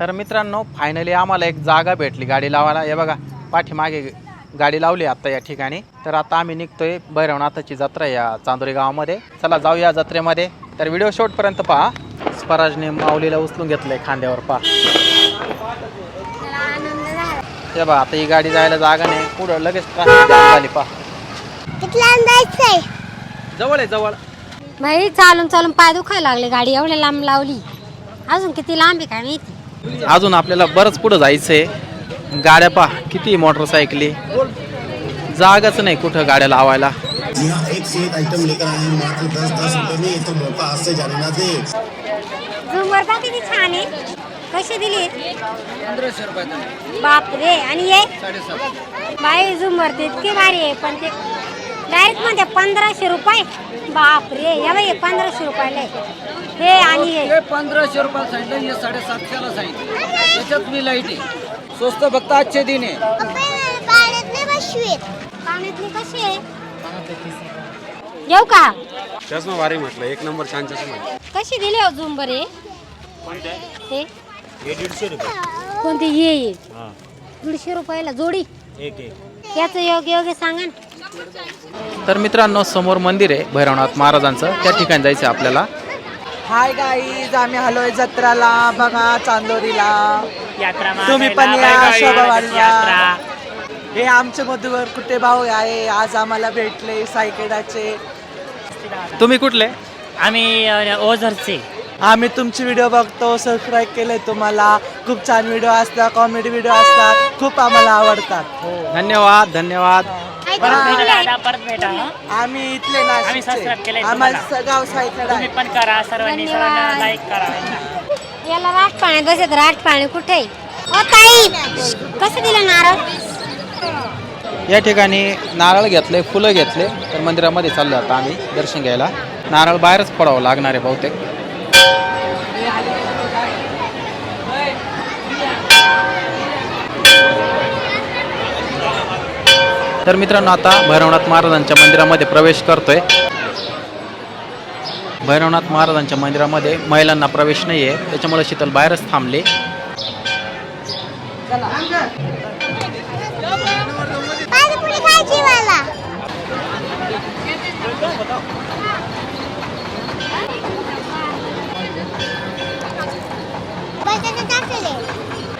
तर मित्रांनो फायनली आम्हाला एक जागा भेटली गाडी लावायला. हे बघा पाठीमागे गाडी लावली आता या ठिकाणी. तर आता आम्ही निघतोय भैरवनाथाची जत्रा या चांदोरी गावामध्ये. चला जाऊ या जत्रेमध्ये. तर व्हिडिओ शेवटपर्यंत पहा. स्वराजने माऊलीला उचलून घेतलंय खांद्यावर पहा. हे बघा आता ही गाडी जायला जागा नाही. पुढं लगेच jam झाली पहा. जवळ आहे जवळ. भाई चालून चालून पाय दुखायला लागले. गाडी एवढ्या लांब लावली. अजून किती लांब आहे काय माहिती? अजून आपल्याला बरंच पुढं जायचंय. गाड्या पहा किती मोटरसायकली जागाच नाही कुठं गाड्या लावायला. हाँ एक से एक आइटम लेकर आए हैं मात्र दस दस रुपए में ये तो मौका आज से जाने ना दे झुंबर का किती छान आहे? कशी दिली? बाप रे आणि ये बाई झुंबर ते इतकी भारी आहे पण ते डायरेक्टमध्ये पंधराशे रुपये. बाप रे या बाई पंधराशे रुपयाला आहे. हे आणि हे. हे पंधराशे रुपयाला सांगितलं हे साडेसातशेला सांगितलं त्याच्यात मी लाइट आहे. स्वस्त फक्त आजचे दिन आहे. पाण्यातली कशी आहे? येऊ का? चष्मा भारी म्हटलं एक नंबर छान चष्मा आहे. कशी दिली हो झुंबर हे? हे कोणते? हे हे. दीडशे रुपयाला जोडी. याचं योग्य योग्य सांगा ना. तर मित्रांनो समोर मंदिर आहे भैरवनाथ महाराजांचं. त्या ठिकाणी जायचं आहे आपल्याला. हाय गाईज आम्ही आलोय जत्राला. बघा चांदोरीला. तुम्ही पण या शोभावाडीला हे आमचे मधुवर कुठे भाऊ आहे? आज आम्हाला भेटले सायकेडाचे तुम्ही कुठले? आम्ही ओझरचे. आम्ही तुमचे व्हिडिओ बघतो सबस्क्राईब केले तुम्हाला. खूप छान व्हिडिओ असतात कॉमेडी व्हिडिओ असतात. खूप आम्हाला आवडतात. धन्यवाद धन्यवाद. परत भेटा दादा परत भेटा हं? आम्ही इथले आम्ही subscribe नाशिकचे केलंय आम्हाला तुम्हाला. स- गाव सायकेड तुम्ही आहे पण करा सर्वांनी धन्यवाद. सर्वांना लाईक करा याला बसत राट पाणी कुठे आहे? ओ ताई कसं दिलं नारळ या ठिकाणी नारळ घेतले फुलं घेतले तर मंदिरामध्ये चाललो आता आम्ही दर्शन घ्यायला नारळ बाहेरच पडावं लागणार आहे बहुतेक तर मित्रांनो आता भैरवनाथ महाराजांच्या मंदिरामध्ये प्रवेश करतोय. भैरवनाथ महाराजांच्या मंदिरामध्ये महिलांना प्रवेश नाही आहे त्याच्यामुळे शीतल बाहेरच थांबले.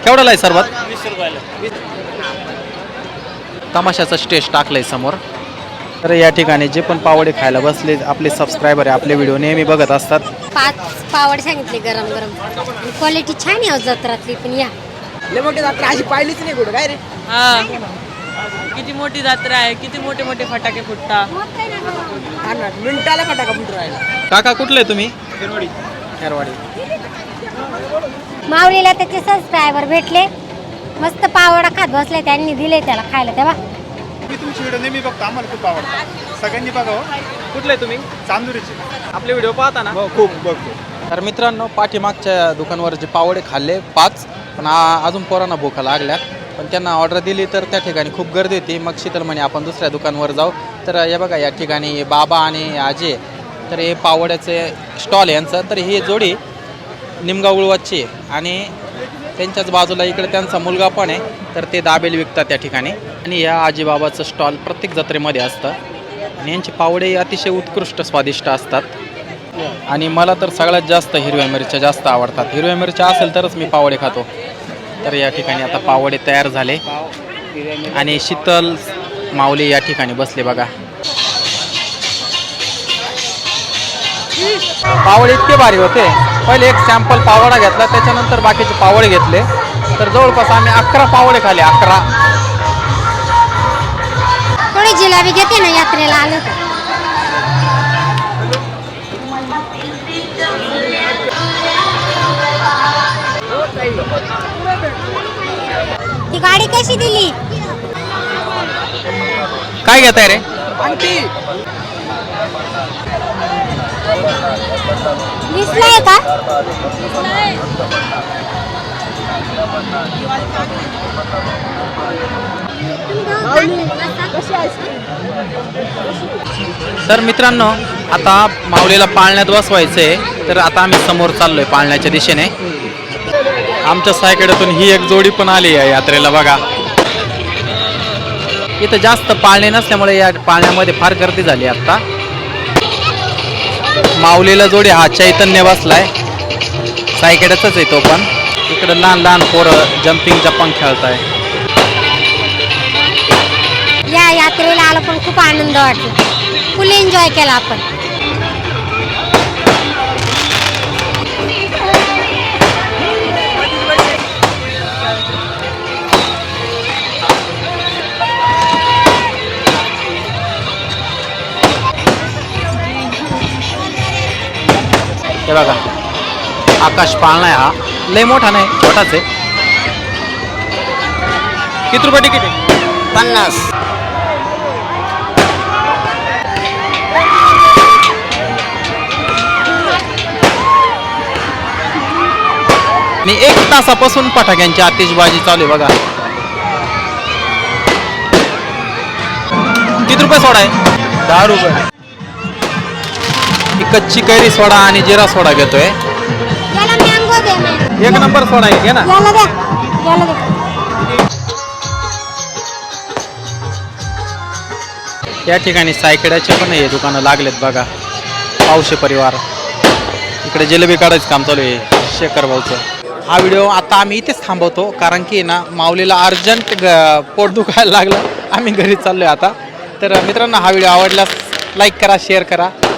केवढाला आहे सर्वात? वीस रुपयाला तमाशाचं स्टेज टाकलंय समोर. तर या ठिकाणी जे पण पावडे खायला बसले आपले सबस्क्रायबर आहे आपले व्हिडिओ नेहमी बघत असतात. पाच पावड सांगितले गरम गरम. क्वालिटी छान आहे हो जत्रातली पण या. लय मोठी जत्रा अशी पाहिलीच नाही कुठं काय रे? हा. किती मोठी जत्रा आहे किती मोठे मोठे फटाके फुटतात हा ना, मिनिटाला फटाका फुटू राहिला. काका कुठले तुम्ही? हेरवाडी माऊलीला त्याचे सबस्क्रायबर भेटले. मस्त पावडा खात बसले त्यांनी दिले त्याला खायला तेव्हा. मी तुमचे व्हिडिओ नेहमी बघतो आम्हाला खूप आवडतात सगळ्यांनी बघावं कुठले तुम्ही? चांदुरीचे. आपले व्हिडिओ पाहता ना? हो खूप बघतो. तर मित्रांनो पाठीमागच्या दुकानवर जे पावडे खाल्ले पाच. पण आ- अजून पोरांना भूका लागल्यात पण त्यांना ऑर्डर दिली तर त्या ठिकाणी खूप गर्दी होती. मग शीतल म्हणे आपण दुसऱ्या दुकानवर जाऊ. तर हे बघा या ठिकाणी बाबा आणि आजे तर हे पावड्याचे स्टॉल आहे यांचं. तर ही जोडी निमगाव उळवाची आहे. आणि त्यांच्याच बाजूला इकडे त्यांचा मुलगा पण आहे. तर ते दाबेल विकतात त्या ठिकाणी. आणि या आजीबाबाचं स्टॉल प्रत्येक जत्रेमध्ये असतं. आणि यांचे पावडे अतिशय उत्कृष्ट स्वादिष्ट असतात. आणि मला तर सगळ्यात जास्त हिरव्या मिरच्या जास्त आवडतात. हिरव्या मिरच्या असेल तरच मी पावडे खातो. तर या ठिकाणी आता पावडे तयार झाले. आणि शीतल माऊली या ठिकाणी बसले बघा. पावडे इतके भारी होते. पहिले एक सॅम्पल पावडा घेतला त्याच्यानंतर बाकीचे पावडे घेतले. तर जवळपास आम्ही अकरा पावडे खाले अकरा. थोडी जिलाबी घेते ना यात्रेला आलं ती गाडी कशी दिली? काय घेताय रे? वीसला आहे का? तर मित्रांनो आता माऊलीला पाळण्यात बसवायचं आहे तर आता आम्ही समोर चाललोय पाळण्याच्या दिशेने. आमच्या सायकड्यातून ही एक जोडी पण आली आहे यात्रेला बघा. इथं जास्त पाळणे नसल्यामुळे या पाळण्यामध्ये फार गर्दी झाली आता. माऊलीला जोडी हा चैतन्य बसलाय. सायकड्यातच आहे तो पण. इकडं लहान लहान पोरं जम्पिंग जपांग खेळताय. या यात्रेला आलो पण खूप आनंद वाटला. फुल एन्जॉय केला आपण. हे बघा. आकाश पाळणा आहे हा. लय मोठा नाही छोटाच आहे. किती रुपये तिकीट आहे? पन्नास. आणि एक तासापासून फटाक्यांची आतिषबाजी चालू आहे बघा. किती रुपये सोडा आहे दहा रुपये. ही कच्ची कैरी सोडा आणि जिरा सोडा घेतोय. एक नंबर सोडा आहे घे ना? या ठिकाणी सायकड्याचे पण हे दुकानं लागलेत बघा. पावशे परिवार. इकडे जिलेबी काढायचं काम चालू आहे शेखर भाऊचं. हा व्हिडिओ आता आम्ही इथेच थांबवतो कारण की ना माऊलीला अर्जंट पोट दुखायला लागलं. आम्ही घरी चाललो आहे आता. तर मित्रांनो हा व्हिडिओ आवडल्यास लाईक करा शेअर करा.